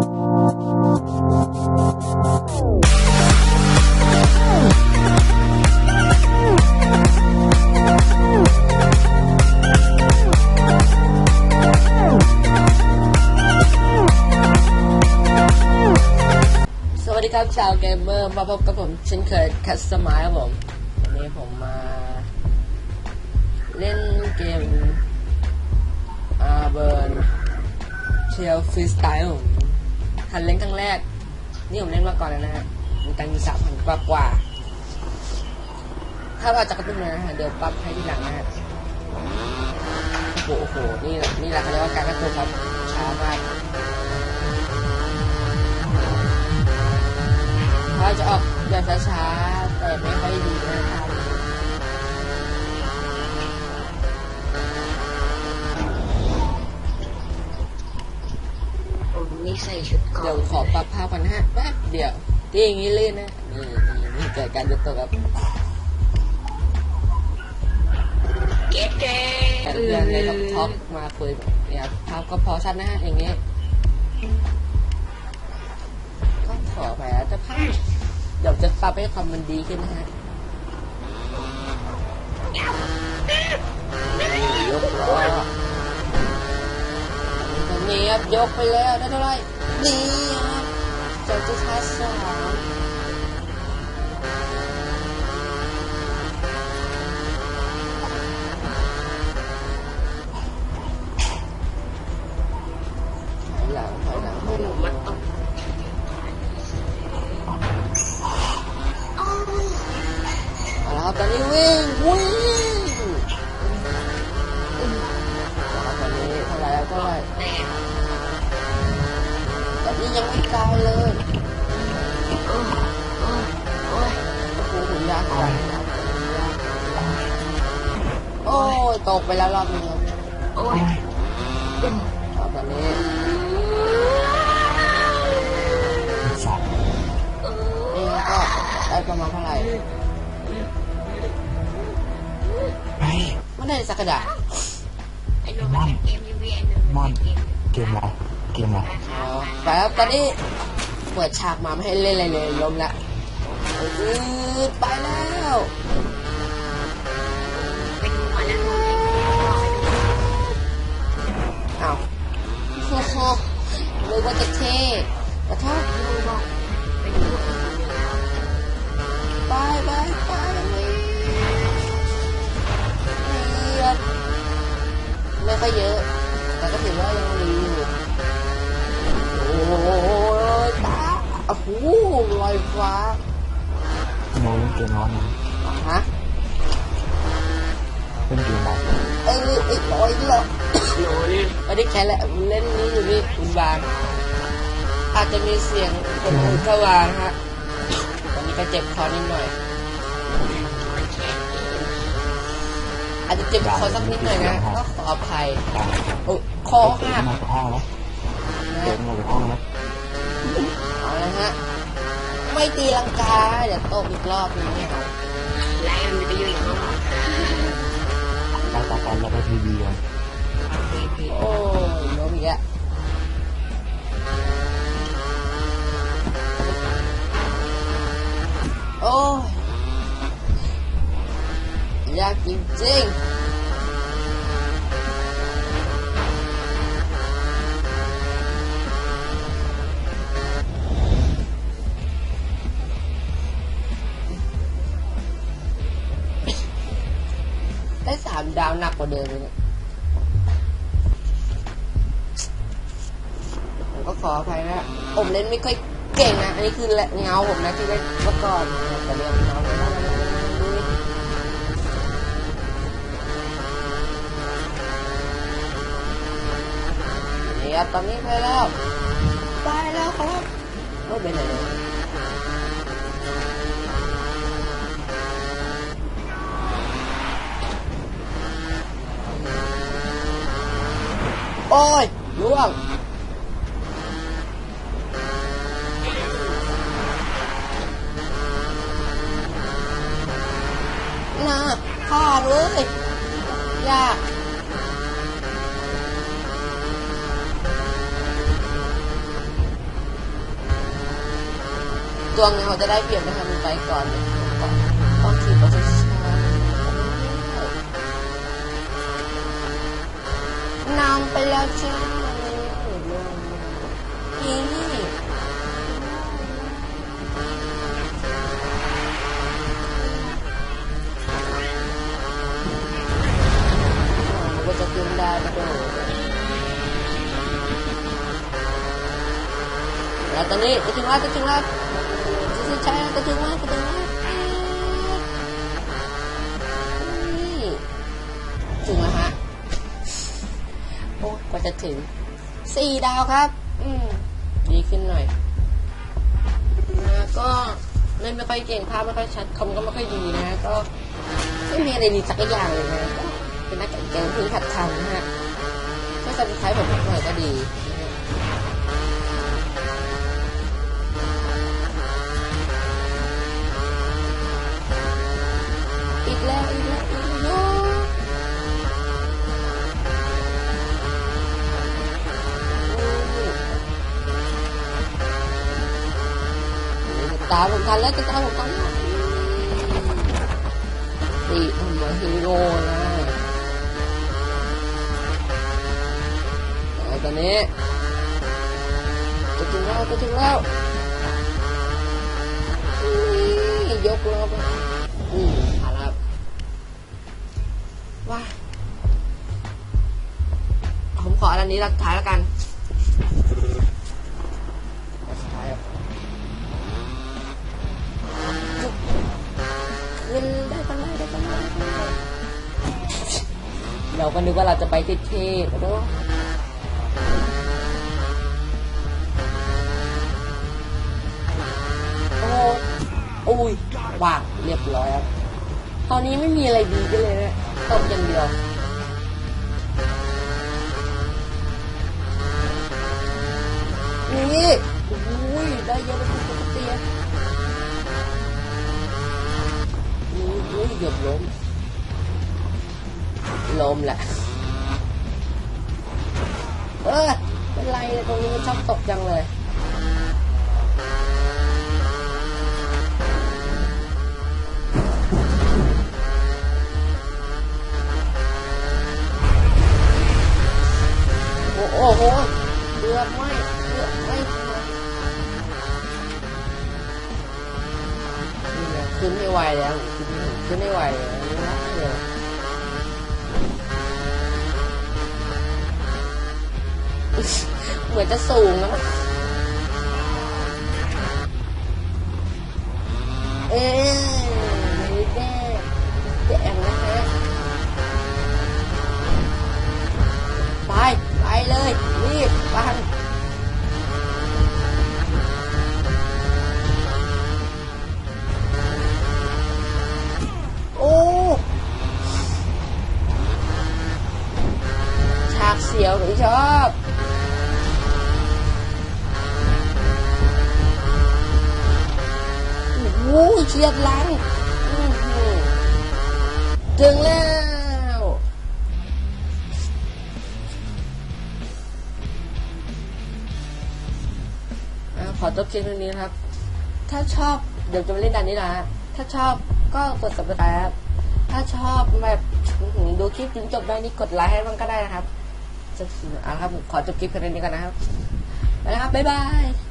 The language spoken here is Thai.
สวัสดีครับชาวเกมเมอร์มาพบกับผมเช่นเคยคัสมายครับผมวันนี้ผมมา เล่นเกมอาเบิร์นเชลฟรีสไตล์ผม ทันเล่นครั้งแรก นี่ผมเล่นมาก่อนแล้วนะฮะมีตังค์อยู่สามพันกว่ากว่า ถ้าเราจะกระตุ้นนะฮะเดี๋ยวปรับให้ที่หลังนะฮะโอ้โห นี่นี่แหละเขาเรียกว่าการกระตุ้นครับช้ามากเขาจะออกแบบช้าๆแต่ไม่ค่อยดี ดี๋ยวที่อย่างนี้ลื่นนะนี่นี่นี่เกิดการยุบตัวครับเก็ตเกแต่เพื่อนเลยกับท็อปมาคุยแบบเนี่ยภาพก็พอชัดนะฮะอย่างนี้ก็ขอไปแล้วจะภาพเดี๋ยวจะปรับให้ความมันดีขึ้นนะฮะยกล้อตรงนี้ครับยกไปแล้วได้เท่าไหร่นี่ ครับเจ้าจะช้าสามถอยหลังถอยหลังถอยหลัง มันตก เอาละค ยตกไปแล้วรอบนึงครับโอ้ยครับตอนนี้เออนี่ก็ได้ประมาณเท่าไหร่ไม่ได้สักกระดาษไอ้โนมันเกมยูวีไอ้โนมอนเกมเกมอะไรเกมอะไรอ๋อไปครับตอนนี้เปิดฉากมาไม่ให้เล่นอะไรเลยล้มละอืดไปแล้ว หนึกว่าจะเท่ขอโทษดูบอกเป็นหัวไปไปไปเรียบไม่ค่อยเยอะ แต่ก็ถือว่ายังดีอยู่โอ้ยตาโอ้โหลอยฟ้าโมเล่นเกมร้อนนะฮะเล่นเกมอะไรเอ้ยเอ้ยลอยเลยโนนี่ ไม่ได้แค่แหละเล่นนี้อยู่นี่คุณบาง อาจจะมีเสียงคนอื่นเข้ามาฮะตอนนี้ก็เจ็บคอนิดหน่อยมันแค่อาจจะเจ็บคอสักนิดหน่อยนะก็ขออภัยตายโอ้คอเตะหักมาจากห้องแล้วเตะนะมาจากห้องแล้วเอาละฮะไม่ตีลังกาเดี๋ยวตกอีกรอบนึงไม่เอาไล่มันไปอยู่ในห้องตาตาตาแล้วก็ทีวีกันโอ้ยล้มอีกแล้วโอ้ยยากจริงๆได้สามดาวหนัก กว่าเดิมเลยเนี่ย ผมก็ขออภัยนะผมเล่นไม่ค่อยเก่งนะอันนี้คือเงาผมนะที่เล่นเมื่อก่อนแต่เรียกเงาไม่ได้นี่ครับตอนนี้ไปแล้วไปแล้วครับไม่เป็นไรเลยโอ้ยากเลย ยากตัวเงาจะได้เปลี่ยนไปทำไปก่อนต้องคิดว่าจะนำไปแล้วจ้า ด้กระโดดแล้วตอนนี้จะถึงแล้วจะถึงแล้วจะถึงใช่จะถึงแล้วจะถึงแล้วถึงแล้วฮะโอ้กว่าจะถึงสี่ดาวครับ อืมดีขึ้นหน่อยนะก็เล่นไม่ค่อยเก่งภาพไม่ค่อยชัดคอมก็ไม่ค่อยดีนะ ก็ไม่มีอะไรดีสักอย่างเลยนะ เป็นนักเกมที่หัดทำนะฮะถ้าสับสไครต์ผมหน่อยก็ดีอีกแล้วอีกแล้วอีกแล้วตามผมทันแล้วจะตามผมทันแล้วตีผมมาฮีโร่นะไอ้ ตอนนี้จะถึงแล้วจะถึงแล้วนี่ยกเราไปอืมอาละครับว้าผมขออันนี้รักท้ายแล้วกันเล่นได้กันได้ได้กันได้ได้กันได้เราก็นึกว่าเราจะไปเท่ๆแล้ว อ้ยว่างเรียบร้อยครับ ตอนนี้ไม่มีอะไรดีกันเลยนะตบอย่างเดียวนี่อุ้ยได้เยอะเลยคุณตุ๊กเตียอุ้ยเกือบล้มล้มแหละเออเป็นไรเลยตรงนี้มันชอบตกจังเลย มือนจะสูงนะเอ๊ะไม่ได้แดงนะฮะไป ไปเลย รีบ ไป เฉียดหลังถึงแล้วอขอจบคลิปตรงนี้ครับ ถ้าชอบเดี๋ยวจะมาเล่นด่านนี้นะถ้าชอบก็กด subscribe ครับถ้าชอบแบบดูคลิปถึงจบได้นี่กดไลค์ให้มันก็ได้นะครับจะอ่าครับผมขอจบคลิปแค่นี้ก่อนนะครับไปแล้วครับ บ๊ายบาย